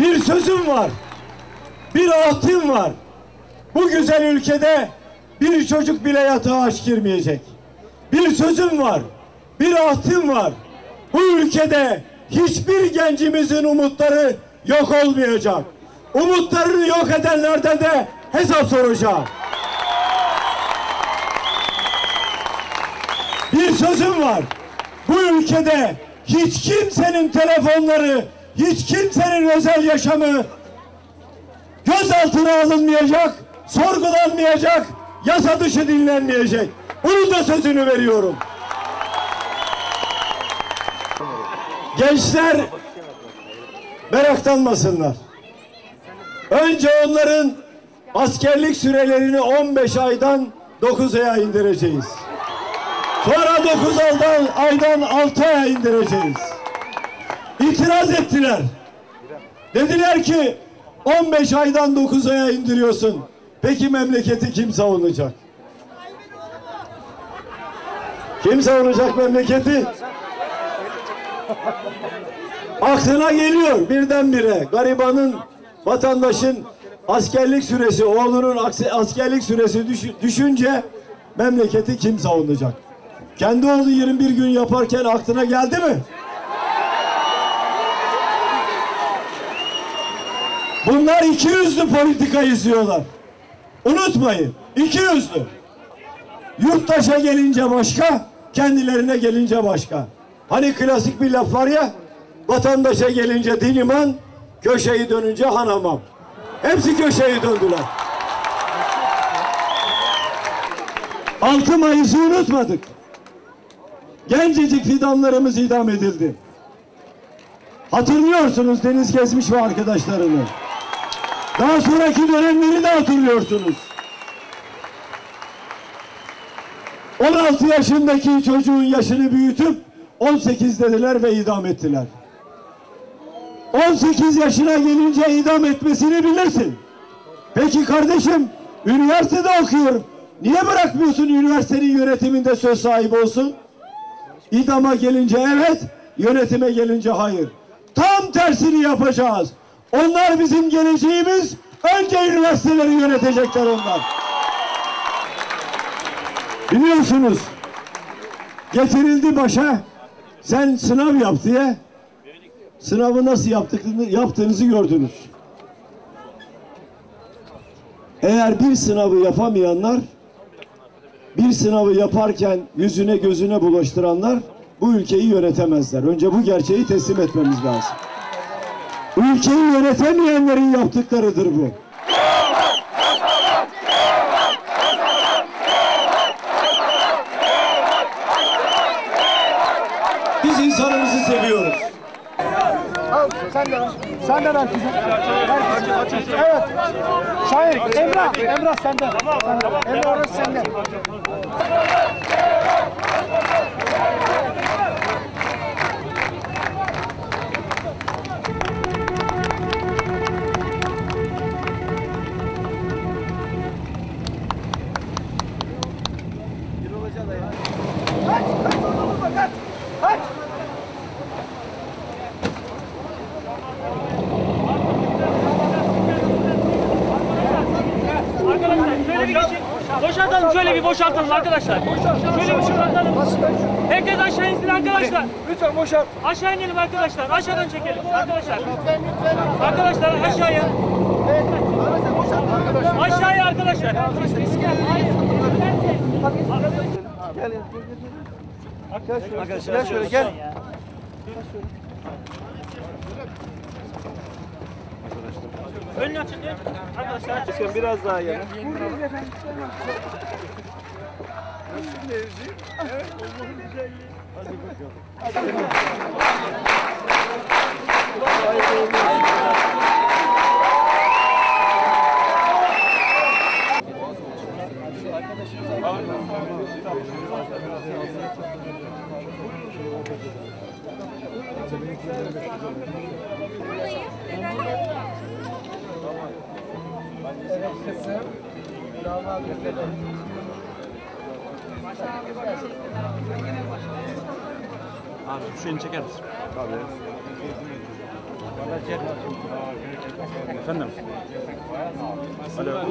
Bir sözüm var. Bir ahtım var. Bu güzel ülkede bir çocuk bile yatağa aç girmeyecek. Bir sözüm var. Bir ahtım var. Bu ülkede hiçbir gencimizin umutları yok olmayacak. Umutlarını yok edenlerden de hesap soracağım. Bir sözüm var. Bu ülkede hiç kimsenin telefonları, hiç kimsenin özel yaşamı gözaltına alınmayacak, sorgulanmayacak, yasa dışı dinlenmeyecek. Bunun da sözünü veriyorum. Gençler meraklanmasınlar. Önce onların askerlik sürelerini 15 aydan 9 aya indireceğiz. Sonra 9 aydan, aydan 6 aya indireceğiz. İtiraz ettiler. Dediler ki 15 aydan 9 aya indiriyorsun. Peki memleketi kim savunacak? Kim savunacak memleketi? Aklına geliyor birdenbire garibanın, vatandaşın askerlik süresi, oğlunun askerlik süresi düş- düşünce memleketi kim savunacak? Kendi oğlu 21 gün yaparken aklına geldi mi? Bunlar iki yüzlü politika izliyorlar. Unutmayın, iki yüzlü. Yurttaşa gelince başka, kendilerine gelince başka. Hani klasik bir laf var ya, vatandaşa gelince din iman, köşeyi dönünce hanamam. Hepsi köşeyi döndüler. 6 Mayıs'ı unutmadık. Gencecik fidanlarımız idam edildi. Hatırlıyorsunuz Deniz Gezmiş ve arkadaşlarını. Daha sonraki dönemleri de hatırlıyorsunuz. 16 yaşındaki çocuğun yaşını büyütüp 18 dediler ve idam ettiler. 18 yaşına gelince idam etmesini bilirsin. Peki kardeşim üniversitede okuyor. Niye bırakmıyorsun üniversitenin yönetiminde söz sahibi olsun? İdama gelince evet, yönetime gelince hayır. Tam tersini yapacağız. Onlar bizim geleceğimiz. Önce üniversiteleri yönetecekler onlar. Biliyorsunuz getirildi başa sen sınav yap diye sınavı nasıl yaptıklarını, yaptığınızı gördünüz. Eğer bir sınavı yapamayanlar bir sınavı yaparken yüzüne gözüne bulaştıranlar bu ülkeyi yönetemezler. Önce bu gerçeği teslim etmemiz lazım. Ülkeyi yönetemeyenlerin yaptıklarıdır bu. Seviyoruz. Sen de. Sen de ver. Evet. Şahin, Emrah. Emrah sende. Sende. Emrah orası sende. Boşaltalım şöyle bir boşaltalım arkadaşlar. Şöyle bir boşaltalım. Herkes aşağı insin arkadaşlar. Lütfen boşalt. Aşağı inelim arkadaşlar. Aşağıdan çekelim arkadaşlar. Arkadaşlar aşağıya. Aşağıya arkadaşlar. Gel şöyle gel. Önünü açın diye. Arkadaşlar. Sen biraz daha yana. Buradayız efendim. Nasıl mevzi? Evet. Allah'ın güzelliği. Hadi bakalım. Hadi bakalım. Hayırlı olsun. Thank you. Abi şu şeyini çeker misin? Tabii. Efendim? Alo.